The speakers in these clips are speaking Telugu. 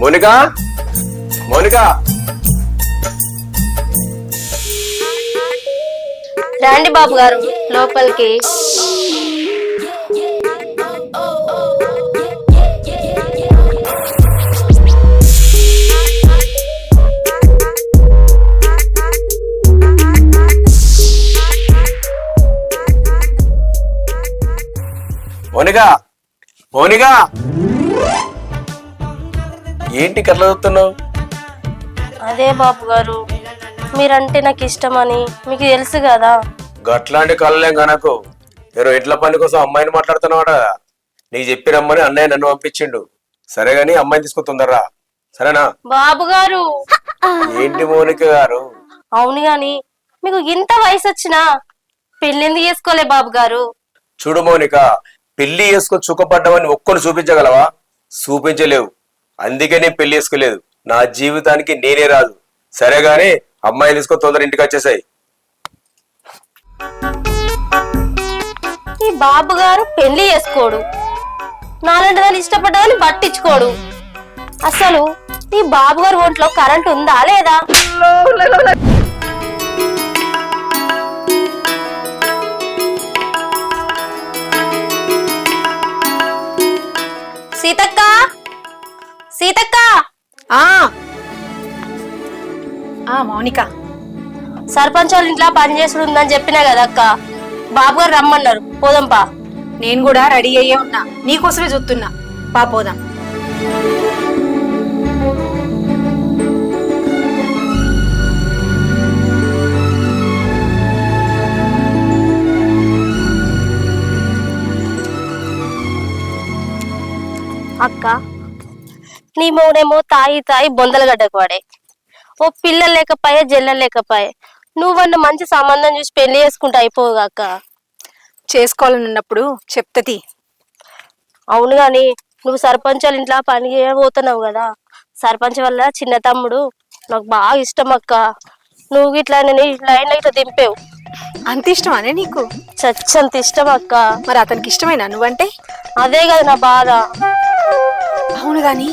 మౌనిక? మౌనిక? రండి బాబు గారు లోపలికి. మౌనిక? మౌనిక? ఏంటి కళ్ళ చూస్తున్నావు అదే బాబు గారు మీరంటే నాకు ఇష్టమని మీకు తెలుసు కదా. గట్లాంటి కళ్ళలేం కనకు నేను ఎట్ల పని కోసం అమ్మాయిని మాట్లాడుతున్నావాడ నీకు చెప్పి రమ్మని అన్నయ్య నన్ను పంపించిండు. సరే గాని అమ్మాయిని తీసుకొస్తుందరా సరేనా? బాబు గారు! ఏంటి మౌనిక గారు? అవును గాని మీకు ఇంత వయసు వచ్చినా పెళ్ళెందుకు చేసుకోలే బాబు గారు? చూడు మౌనిక పెళ్ళి చేసుకొని సుఖపడ్డామని ఒక్కరు చూపించగలవా? చూపించలేవు. అందుకనే పెళ్ళి చేసుకోలేదు. నా జీవితానికి నేనే రాదు సరే అమ్మాయి అమ్మాయిని తీసుకొని తొందర ఇంటికి వచ్చేసాయి. ఈ బాబు గారు పెళ్ళి చేసుకోడు. నాలాంటి దాన్ని ఇష్టపడ్డదని పట్టించుకోడు. అసలు ఈ బాబు గారు ఒంట్లో కరెంట్ ఉందా లేదా? సీతక్క! సీతక్క! ఆ! ఆ మౌనిక. సర్పంచ్ వాళ్ళ ఇంట్లో పని చేసుడు ఉందని చెప్పినా కదా అక్క బాబు గారు రమ్మన్నారు. పోదంపా నేను కూడా రెడీ అయ్యే ఉన్నా. నీకోసమే చూస్తున్నా. పా పోదాం. అక్క. నీ మూడేమో తాయి తాయి బొందలు గడ్డకు వాడే. ఓ పిల్లలు లేకపోయే జల్లలు లేకపోయే. నువ్వన్న మంచి సంబంధం చూసి పెళ్ళి చేసుకుంటే అయిపోవు అక్క చేసుకోవాలని ఉన్నప్పుడు చెప్తది అవును గాని నువ్వు సర్పంచ్ వాళ్ళ ఇంట్లో పని చేయబోతున్నావు కదా. సర్పంచ్ వల్ల చిన్న తమ్ముడు నాకు బాగా ఇష్టం అక్క. నువ్వు ఇట్లా నేను లైన్ ఇట్లా దింపావు. అంత ఇష్టమానే నీకు? చచ్చంత ఇష్టం అక్క. మరి అతనికి ఇష్టమేనా నువ్వంటే? అదే కదా నా బాధ. అవును గాని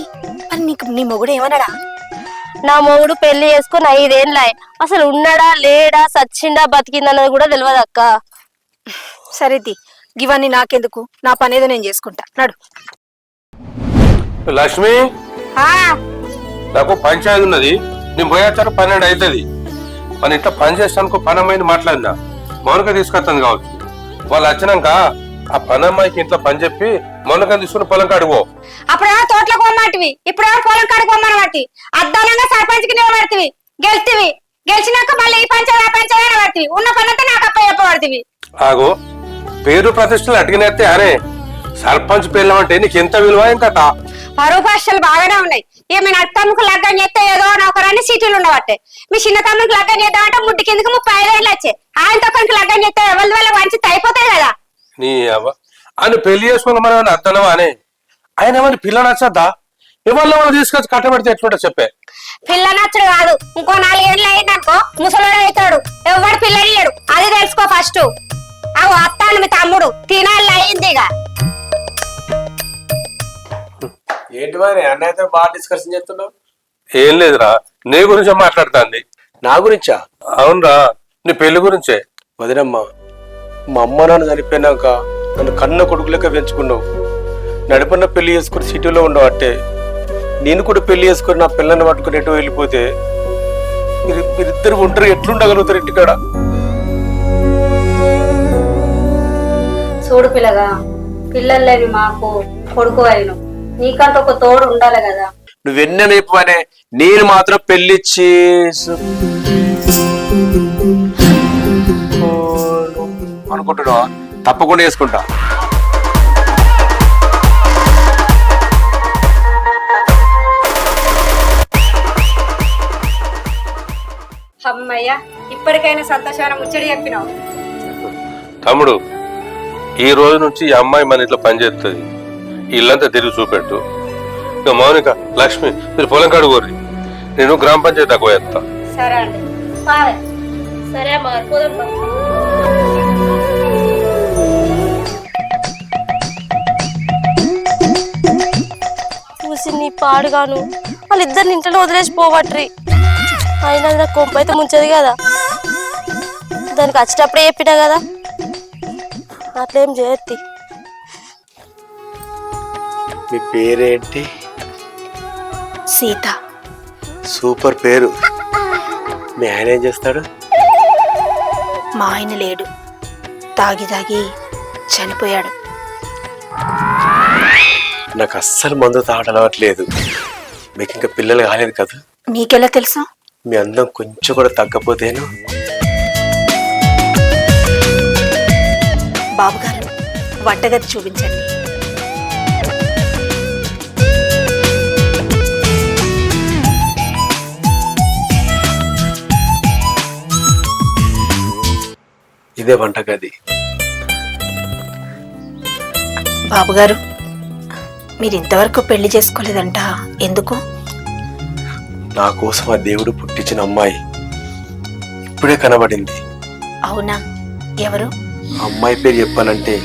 మరి నీకు నీ మొగుడు ఏమన్నాడా? నా మొగుడు పెళ్ళి చేసుకుని ఐదేళ్ళాయి అసలు ఉన్నాడా లేడా సచ్చిండా బతికిందా అన్నది కూడా తెలియదు అక్క. సరేది ఇవన్నీ నాకెందుకు? నా పనేదో నేను చేసుకుంటా. నడు. లక్ష్మి? నాకు పంచాయతీ ఉన్నది. నేను పోయేచ్చారు పన్నెండు అవుతుంది మన ఇంట్లో పని చేస్తానుకో పని అమ్మాయిని మాట్లాడినా. మౌనిక తీసుకొస్తాను కావచ్చు. వాళ్ళు వచ్చినాక ఆ పని అమ్మాయికి ఇంట్లో పని చెప్పి మౌనిక తీసుకుని పొలం కాడిపో అప్పుడేమో తోటలో కొమ్మంటివి ఇప్పుడేమో పొలం కాడ కొమ్మనబట్టి అద్దాలంగా సర్పంచ్కి నిలబడితివి. గెలిచివి గెలిచినాక మళ్ళీ ఈ పంచాయతీ పంచాయతీ ఉన్న పనంతా నాకు అప్ప చెప్పబడితివి. ఆగో. పేరు ప్రతిష్టలు అడిగినట్టే అరే సర్పంచ్ పిల్లం అంటే నీకు ఎంత విలువ కథ? పరువు భాషలు బాగానే ఉన్నాయి. ఇక మీ అత్తమ్మకు లగ్గం చేస్తే ఏదో నౌకరాన్ని సీటీలు ఉండబట్టే. మీ చిన్న తమ్ముడికి లగ్గం చేద్దామంటే ముడ్డి కిందకి ముప్పై ఐదేళ్ళు వచ్చే ఆయన తొక్కనికి లగ్గం చేస్తే ఎవరి వల్ల వంచితే అయిపోతాయి కదా? నీ అవ్వ ఆయన పెళ్ళి చేసుకున్న మనం అర్థనవా అని? ఆయన ఏమని పిల్ల నచ్చద్దా? ఇవాళ వాళ్ళు తీసుకొచ్చి కట్టబెడితే ఎట్లుంటా చెప్పే. పిల్ల నచ్చుడు కాదు. ఇంకో నాలుగేళ్ళు అయిందనుకో ముసలోడు అవుతాడు. ఎవడు పిల్లనియడు అది తెలుసుకో ఫస్ట్. అవు అత్తాను మీ తమ్ముడు. తినాలి అయింది ఇక. ఏంటి మరి? అన్నయ్యతో బాగా డిస్కషన్ చేస్తున్నావు? ఏం లేదురా. నీ గురించే మాట్లాడుతాంది. నా గురించా? అవునరా. నీ పెళ్ళి గురించే. వదినమ్మ మా అమ్మ నాన్న చనిపోయినాక నన్ను కన్న కొడుకులెక్క పెంచుకున్నావు. నడిపన్న పెళ్ళి చేసుకుని సిటీలో ఉండవు అట్టే నేను కూడా పెళ్ళి చేసుకుని నా పిల్లని పట్టుకుని ఎటు వెళ్ళిపోతే మీరు మీరిద్దరు ఒంటరి ఎట్లుండగలుగుతారు ఇంటికాడ? చూడు పిల్లగా పిల్లలు లేవి మాకు కొడుకు అయిను నీకంటూ ఒక తోడు ఉండాలి కదా. నువ్వెన్న నేర్పనే నేను మాత్రం పెళ్ళి చేసు అనుకుంటున్నావా? తప్పకుండా వేసుకుంటా. అమ్మయ్య ఇప్పటికైనా సంతోషమైన ముచ్చడి చెప్పినావు. తమ్ముడు ఈ రోజు నుంచి ఈ అమ్మాయి మన ఇంట్లో పనిచేస్తుంది ఇల్లంతా తిరిగి చూపెట్టు. ఇక మౌనిక లక్ష్మి మీరు పొలం కడుగోర్రి నేను గ్రామ పంచాయతీ తక్కువ వేస్తా సరే అండి. పావే. సరే అమ్మ పోదంపా నీ పాడుగాను. వాళ్ళిద్దరిని ఇంట్లో వదిలేసి పోవట్రి. అయినా నాకు కొంప అయితే ముంచదు కదా. దానికి వచ్చేటప్పుడే చెప్పినా కదా. అట్లేం చేయత్తి మీ పేరేంటి? సీత. సూపర్ పేరు. మీ ఆయన ఏం చేస్తాడు? మా ఆయన లేడు. తాగి తాగి చనిపోయాడు. నాకు అస్సలు మందు తాగడం అలవాట్లేదు మీకు ఇంకా పిల్లలు కాలేదు కదా? మీకెలా తెలుసు? మీ అందం కొంచెం కూడా తగ్గపోతేను. బాబుగారు వంటగది చూపించండి. ఇదే వంటగది. బాబుగారు మీరు ఇంతవరకు పెళ్ళి చేసుకోలేదంట. ఎందుకు? నా కోసం ఆ దేవుడు పుట్టించిన అమ్మాయి ఇప్పుడే కనబడింది. అవునా? ఎవరు? అమ్మాయి పేరు చెప్పాలంటే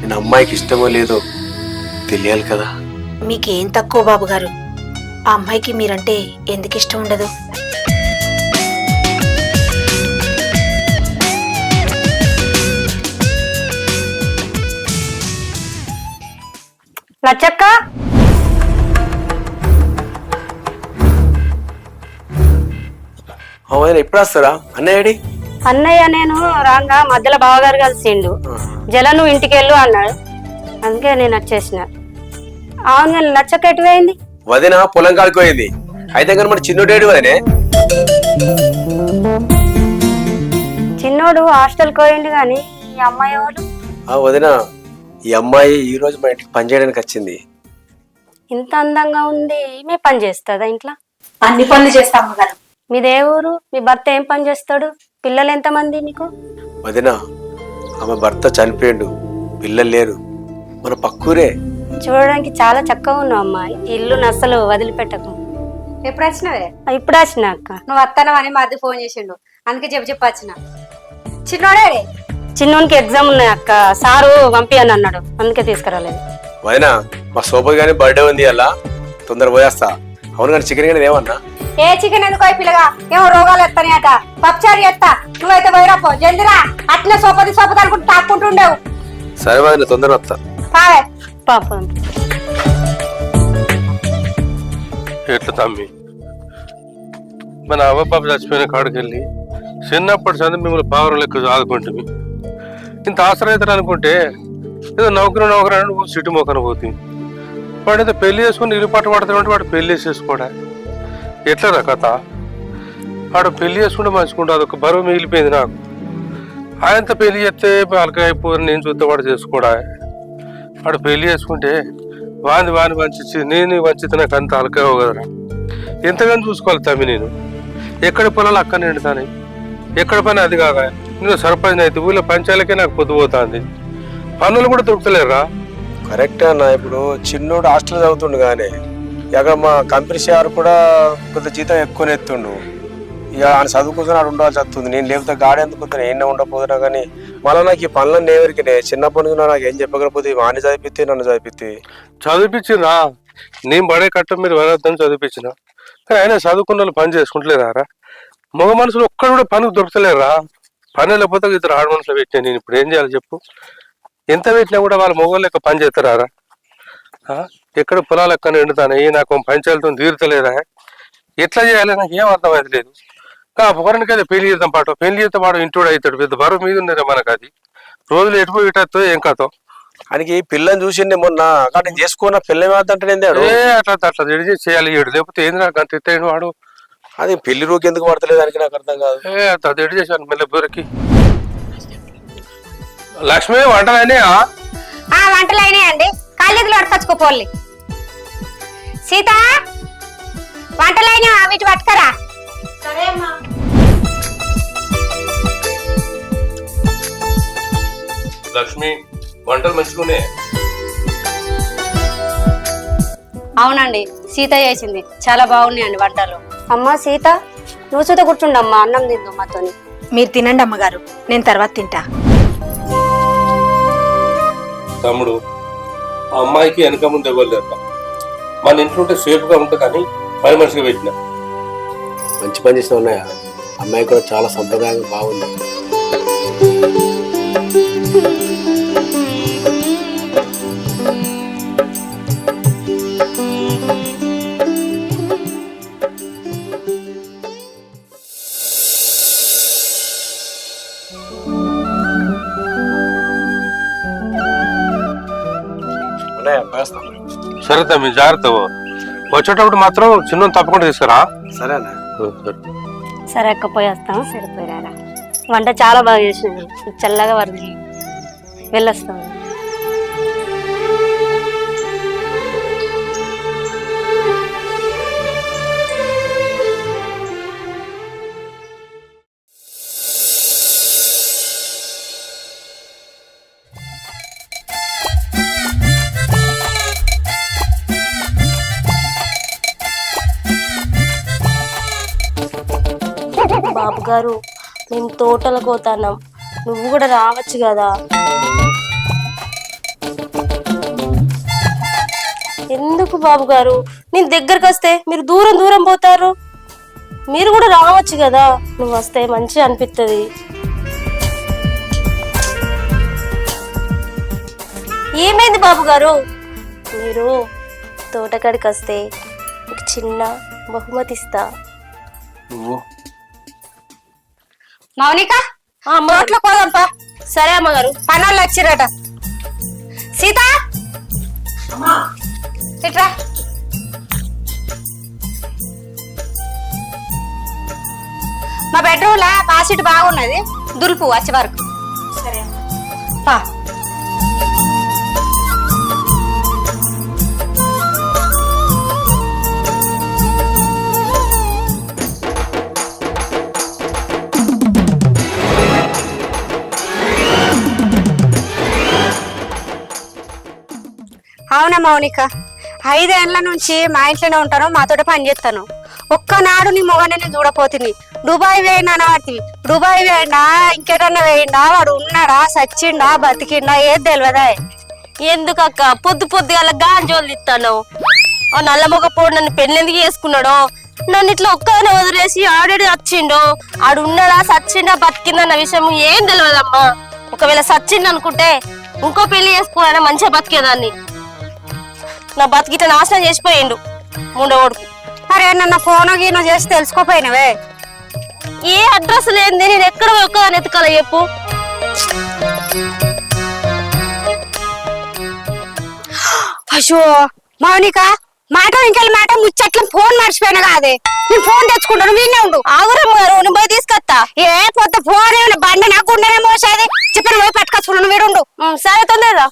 నేను అమ్మాయికి ఇష్టమో లేదో తెలియాలి కదా. మీకేం తక్కువ బాబుగారు? ఆ అమ్మాయికి మీరంటే ఎందుకు ఇష్టం ఉండదు? లచ్చక్క అవునా వస్తారా? అన్నయ్యడి అన్నయ్య నేను రాగా మధ్యలో బావగారు కలిసిండు. జల నువ్వు ఇంటికి వెళ్ళు అన్నాడు. అందుకే నేను వచ్చేసిన. అవును లచ్చక్క ఎటు పోయింది వదిన పొలం కాడిపోయింది అయితే కానీ మన చిన్నోడేడు వదినే? చిన్నోడు హాస్టల్కి పోయిండు కానీ ఈ అమ్మాయి ఎవరు? ఆ వదిన ఈ అమ్మాయి ఈ రోజు మా ఇంటికి పనిచేయడానికి వచ్చింది. ఇంత అందంగా ఉంది మీ పని చేస్తుందా ఇంట్లో? అన్ని పనులు చేస్తాం అమ్మగారు మీదే ఊరు మీ భర్త ఏం పని చేస్తాడు? పిల్లలు ఎంతమంది నీకు వదిన ఆమె భర్త చనిపోయిండు పిల్లలు లేరు. మన పక్కూరే. చూడడానికి చాలా చక్కగా ఉన్నావు అమ్మాయి ఇల్లు అస్సలు వదిలిపెట్టకు. ఎప్పుడు వచ్చినవే? ఇప్పుడు వచ్చిన అక్క. నువ్వు వస్తానవని మా అద్దె ఫోన్ చేసిండు. అందుకే చెప్పి చెప్పి వచ్చిన. చిన్నోడే చిన్నోనికి ఎగ్జామ్ ఉన్నాయి అక్క. సారు పంపియని అన్నాడు. అందుకే తీసుకురాలేదు. వదిన మా సోపతి గాని బర్త్డే ఉంది అలా. తొందర పోయేస్తా. అవును కానీ చికెన్ కానీ ఏమన్నా? ఏ చికెన్ ఎందుకు అయి పిల్లగా? ఏమో రోగాలు ఎత్తాయట పప్చారి ఎత్తా నువ్వైతే పోయిరాపో జల్దిరా. అట్లే సోపది సోపది అనుకుంటూ తాక్కుంటుండేవు సరే వదిన తొందర వస్తా. పాపం. ఎట్లా తమ్మి? మన అవ్వబాబు చచ్చిపోయిన కాడికి వెళ్ళి చిన్నప్పటి చదువు మిమ్మల్ని పావురం లెక్క ఆదుకుంటుంది. ఇంత ఆశ్రయితలు అనుకుంటే ఏదో నౌకరు నౌకరు అని సిటీ మొక్కన పోతుంది. వాడు ఏదో పెళ్ళి చేసుకుని ఇల్లు పట్టు పడుతుంటే వాడు పెళ్ళి చేసుకోడా? ఎట్లరా కథ? వాడు పెళ్ళి చేసుకుంటే మంచుకుంటా అదొక బరువు మిగిలిపోయింది నాకు. ఆయనతో పెళ్ళి చేస్తే అలకైపోయి నేను చూస్తే వాడు చేసుకోడా? వాడు పెళ్ళి చేసుకుంటే వాని వాని వంచి నేను వంచితే నాకు అంత అలకావు కదరా. ఎంతగానో చూసుకోవాలి తమ్మి నేను. ఎక్కడ పొలాలు అక్కడ నిండుతాను ఎక్కడ పని అది కాక. నేను సర్పంచ్ అయితే ఊళ్ళో పంచాలకే నాకు పొద్దు పోతుంది. పనులు కూడా దొరుకుతలేరా కరెక్ట్ అన్న ఇప్పుడు చిన్నోడు హాస్టల్ చదువుతుండు కానీ అక్కడ మా కంపెనీ షేర్ కూడా కొంత జీతం ఎక్కువనే ఎత్తుండు ఇక ఆయన చదువుకుంటున్నా ఆడు ఉండాల్సి వస్తుంది. నేను లేకపోతే గాడి ఎందుకు వద్దు, నేను ఉండకపోతున్నా కానీ మళ్ళీ నాకు ఈ పనులన్నీ ఎవరికి చిన్నప్పటి నుంచి నాకు ఏం చెప్పకపోతే వాడిని చదివితే నన్ను చదివితే? చదివించినా నేను పడే కట్టం మీరు వెళ్ళొద్దని చదివించిన. కానీ ఆయన చదువుకున్న వాళ్ళు పని చేసుకుంటలేరా మగ మనుషులు ఒక్కడు కూడా పనికి దొరకలేరా పని లేకపోతే ఇద్దరు ఆడ మనుషులు పెట్టినా నేను ఇప్పుడు ఏం చేయాలి చెప్పు? ఎంత పెట్టినా కూడా వాళ్ళ మగవాళ్ళు లెక్క పని చేస్తారా? ఎక్కడ పొలాలు ఎక్కడ ఎండుతాయి నాకు పంచాయతీతో తీరుతలేదా? ఎట్లా చేయాలి? నాకు ఏం అర్థమైతే లేదు. పొగరానికి అయితే పెళ్ళి చేద్దాం పాట పెళ్ళి చేస్తే వాడు ఇంటోడు అవుతాడు పెద్ద బరువు మీద ఉన్నదే మనకు అది. రోజులు ఎటుపోయి ఇటో ఏం కథో? ఆయనకి పిల్లని చూసిండే మొన్న నేను చేసుకున్న పిల్ల ఏమంటే అట్లా అట్లా చేయాలి లేకపోతే ఏంది నాకు అంత ఎత్తైన వాడు? అది పెళ్ళి రూకి ఎందుకు పడతలేదు దానికి నాకు అర్థం కాదు. రెడీ చేశాను మెల్ల బూరకి లక్ష్మి వంటలనే ఆ వంటలు అయినాయండి కాళ్ళెదులు అడపచ్చుకోపోల్లి సీత వంటలు అయినా వీటి పట్టుకరా. లక్ష్మి వంటలు మంచుకునే అవునండి సీత చేసింది. చాలా బాగున్నాయండి వంటలు. అమ్మ సీత నువ్వు సీత కూర్చుండమ్మా అన్నం తిందు మాతోని మీరు తినండి అమ్మగారు నేను తర్వాత తింటా. తమ్ముడు ఆ అమ్మాయికి వెనక ముందు ఇవ్వలేరు మన ఇంట్లో ఉంటే సేఫ్గా ఉంటుంది కానీ పని మనిషిగా పెట్టిన. మంచి పని చేసిన ఉన్నాయా? అమ్మాయి కూడా చాలా సంప్రదాయంగా బాగుంది. సరే తమ్మి జాగ్రత్త. వచ్చేటప్పుడు మాత్రం చిన్న తప్పకుండా తీసుకురా. సరేనా సరే. సరే అక్క పోయి వస్తాం సరిపోయారా వంట చాలా బాగా చేసింది చల్లగా వరది వెళ్ళొస్తాం. గారు మేము తోటలకు పోతాన్నాం. నువ్వు కూడా రావచ్చు కదా. ఎందుకు బాబు గారు? నేను దగ్గరకు వస్తే మీరు దూరం దూరం పోతారు. మీరు కూడా రావచ్చు కదా. నువ్వు వస్తే మంచిగా అనిపిస్తుంది ఏమైంది బాబు గారు? మీరు తోటకాడికి వస్తే చిన్న బహుమతి ఇస్తా నువ్వు మౌనిక? ఆ, అమ్మ గారు. రోడ్లో పోదాంపా సరే అమ్మగారు పనోళ్ళు వచ్చిరట. సీత? ఇట్రా. మా బెడ్రూమ్ లా బాసిట్ బాగున్నది. దులుపు వచ్చే వరకు. సరే పా. అవునా మౌనిక? ఐదేళ్ళ నుంచి మా ఇంట్లోనే ఉంటాను మాతోటి పని చేస్తాను. ఒక్కనాడు నీ మొగనే చూడపోతుంది దుబాయ్ వేయండి అనవాటి దుబాయ్ వేయండా ఇంకెటన్నా వేయండా? వాడు ఉన్నాడా? సచ్చిండా? బతికిండా? ఏది తెలియదా ఎందుకక్క? పొద్దు పొద్దుగాల గాంజోలు ఇస్తాను ఆ నల్ల మొగ పోడు నన్ను పెళ్ళెందుకు చేసుకున్నాడో? నన్ను ఇట్లా ఒక్కనే వదిలేసి ఆడేడు వచ్చిండో ఆడు ఉన్నాడా? సచ్చిండా? బతికిందన్న విషయం ఏం తెలియదమ్మా ఒకవేళ సచ్చిండు అనుకుంటే ఇంకో పెళ్ళి చేసుకున్నా మంచిగా బతికేదాన్ని. నా బతికిట నాశనం చేసిపోయిండు ముండవోడుకు. అరే నన్ను ఫోన్ గీనో చేసి తెలుసుకోపోయినవే. ఏ అడ్రస్ లేనిది నేను ఎక్కడ ఒక్కదాన్ని ఎత్తుకోలే చెప్పు. అయ్యో మౌనిక మాట ఇంకెళ్ళి మాట ముచ్చట్లు ఫోన్ మర్చిపోయినా కాదే. నేను ఫోన్ తెచ్చుకుంటాను వీళ్ళే ఉండు. ఆగురమ్మ గారు నేను పోయి తీసుకొస్తా. ఏ పొద్దు ఫోన్ ఏమైనా బండి నాకు ఉండనే మోసేది. చెప్పిన పోయి పట్టుకొచ్చుకున్నాను వీడుండు. సరే తొందరరా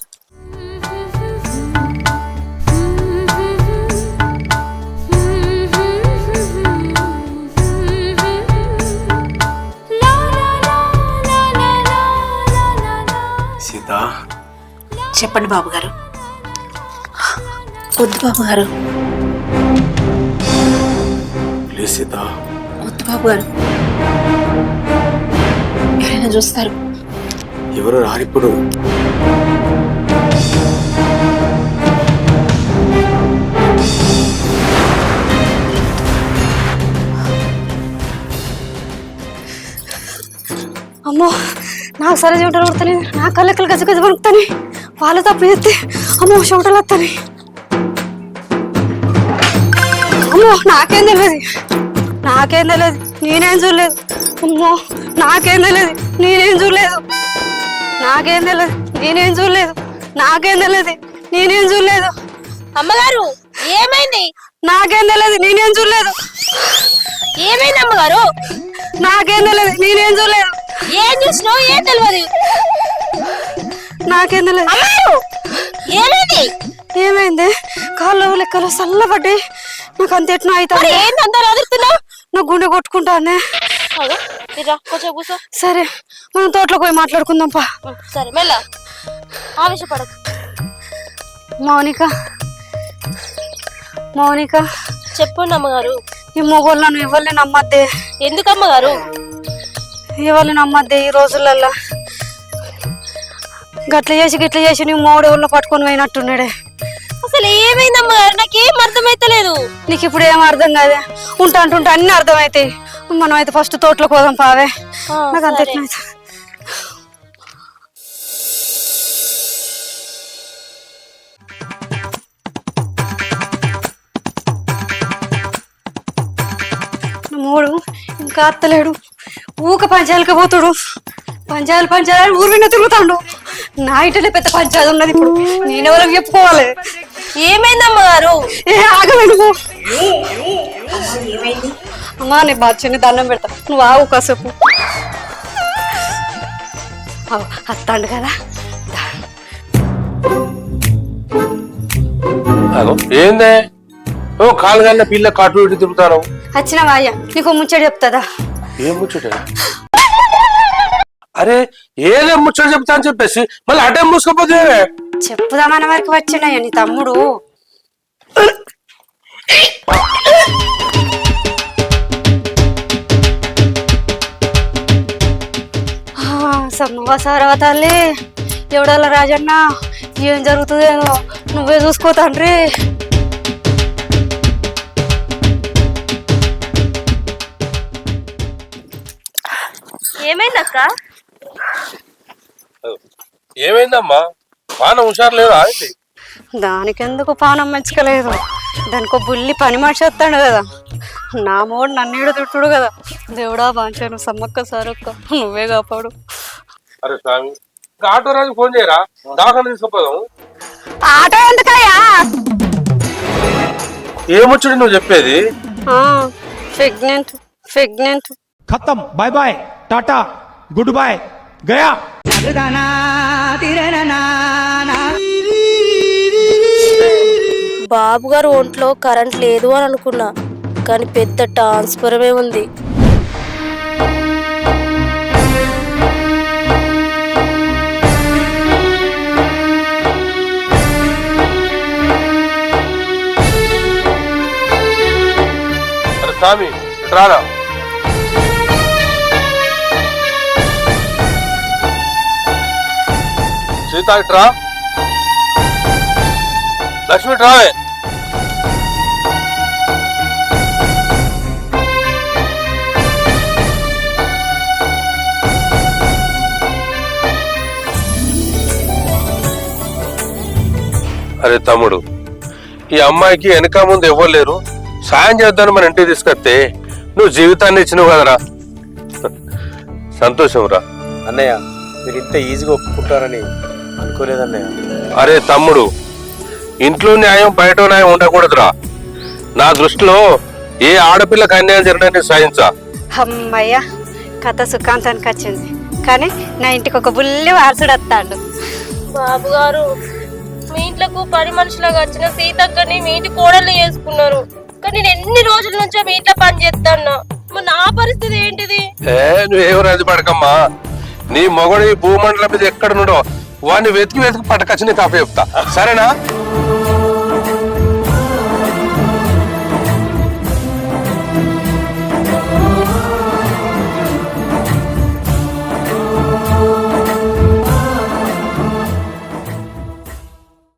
చెప్పండి బాబు గారు. వద్దు బాబు గారు. ప్లీజ్ సీత. వద్దు బాబు గారు. ఎవరైనా చూస్తారు? ఎవరు రారిప్పుడు అమ్మో నాకు సరే చెమటలు పడతాయి నా కళ్ళెక్కలు గజ గజ పడుతాయి వాళ్ళు తప్పు చేస్తే అమ్మో చెమటలు వస్తాయి అమ్మో నాకేం తెలియదు నాకేం తెలియదు నేనేం చూడలేదు. అమ్మో నాకేం తెలియదు నేనేం చూడలేదు. నాకేం తెలియదు నేనేం చూడలేదు. నాకేం తెలియదు నేనేం చూడలేదు. అమ్మగారు ఏమైంది? నాకేం తెలియదు నేనేం చూడలేదు. ఏమైంది అమ్మగారు? నాకేం తెలియదు నేనేం చూడలేదు. ఏం చూసినావు? ఏం తెలియదు నాకేం ఏమైంది? ఏమైంది? కాళ్ళు లెక్కలు చల్లబడ్డాయి. నాకు అంత ఎట్నో మరి అవుతుంది ఏంది అందరూ అదురుతున్నావు? నా గుండె కొట్టుకుంటానే సరే మనం తోటలోకి పోయి మాట్లాడుకుందాం పా. సరే మెల్ల. ఆవేశపడకు. మౌనిక. మౌనిక. చెప్పండి అమ్మగారు. ఈ మొగోళ్ళను ఎవరిని నమ్మద్దే? ఎందుకు అమ్మగారు ఎవరిని నమ్మద్దే ఈ రోజులల్లో? గట్ల చేసి గిట్ల చేసి నీ మూడు ఊళ్ళో పట్టుకొని పోయినట్టున్నాడే. అసలు ఏమైంది అమ్మగారు నాకేం అర్థమైతలేదు. నీకు ఇప్పుడు ఏం అర్థం కాదే? ఉంటా అంటుంటే అన్ని అర్థమైతాయి. మనం అయితే ఫస్ట్ తోటలోకి పోదాం పావే. నాకు అంత మూడు ఇంకా అత్తలేడు. ఊక పంచాయలకి పోతుడు. పంచాయలు పంచాయలు ఊరు విన్న తిరుగుతాడు. నా ఇంటనే పెద్ద పంచాయతీ ఉన్నది ఇప్పుడు. నేను ఎవరికి చెప్పుకోవాలి? ఏమైంది అమ్మగారు ఏ నువ్వు. అమ్మా నీ బాధ్యని దండం పెడతా. నువ్వు ఆగు కాసేపు. అత్తాండు కదా. ఏందే? ఓ కాలు పిల్ల కాటు తిరుగుతాను వచ్చిన వాయ్య నీకు ముచ్చట చెప్తుందా? ఏం ముచ్చట? అరే ఏదే ముచ్చట చెప్తా అని చెప్పేసి మళ్ళీ అటే మూసుకపోతే? చెప్పుదామన్న వరకు వచ్చినాయ నీ తమ్ముడు? సమ్మవ సారవ తల్లి ఎవడల్ల రాజన్న? ఏం జరుగుతుందేమో? నువ్వే చూసుకో తండ్రి. ఏమైంది అక్క ఏమైందమ్మా? పానం హుషారు లేదు ఆగింది దానికెందుకు పానం మంచుకలేదు దానికి బుల్లి పని మనిషి వస్తాడు కదా. నా మోడు నన్నేడు తిట్టుడు కదా. దేవుడా బాంచాను సమ్మక్క సారక్క నువ్వే కాపాడు. అరే స్వామి ఆటో రాజు ఫోన్ చేయరా? దాఖలు తీసుకుపోదాం ఆటో ఎందుకయ్యా? ఏమొచ్చుడు నువ్వు చెప్పేది? Pregnant pregnant. ఖతం బాయ్ బాయ్ టాటా గుడ్ బాయ్ గయా. బాబు గారు ఒంట్లో కరెంట్ లేదు అని అనుకున్నా కానీ పెద్ద ట్రాన్స్ఫరమే ఉంది. స్వామి రారా? సీత రా లక్ష్మి ట్రావే అరే తమ్ముడు ఈ అమ్మాయికి వెనక ముందు ఎవ్వరు లేరు? సాయం చేద్దాను మన ఇంటికి తీసుకొస్తే నువ్వు జీవితాన్ని ఇచ్చినావు కదరా. సంతోషం రా. అన్నయ్య మీరు ఇంత ఈజీగా ఒప్పుకుంటారని అనుకోలేదన్నయ్య. అరే తమ్ముడు ఇంట్లో న్యాయం బయట న్యాయం ఉండకూడదురా. నా దృష్టిలో ఏ ఆడపిల్లకి అన్యాయం జరగడానికి సహించా. అమ్మయ్య కథ సుఖాంతానికి వచ్చింది. కానీ నా ఇంటికి ఒక బుల్లి వారసుడు వస్తాడు. బాబు గారు మీ ఇంట్లోకి పని మనుషులాగా వచ్చిన సీతక్కని మీ ఇంటి కోడల్ని చేసుకున్నారు. కానీ నేను ఎన్ని రోజుల నుంచో మీ ఇంట్లో పని చేస్తాను నా పరిస్థితి ఏంటిది? ఏ నువ్వేం రాజు పడకమ్మా. నీ మొగడు ఈ భూమండలం మీద ఎక్కడ నుండో వాడిని వెతికి వెతికి పట్టకొచ్చి నీకు అప్ప చెప్తా. సరేనా?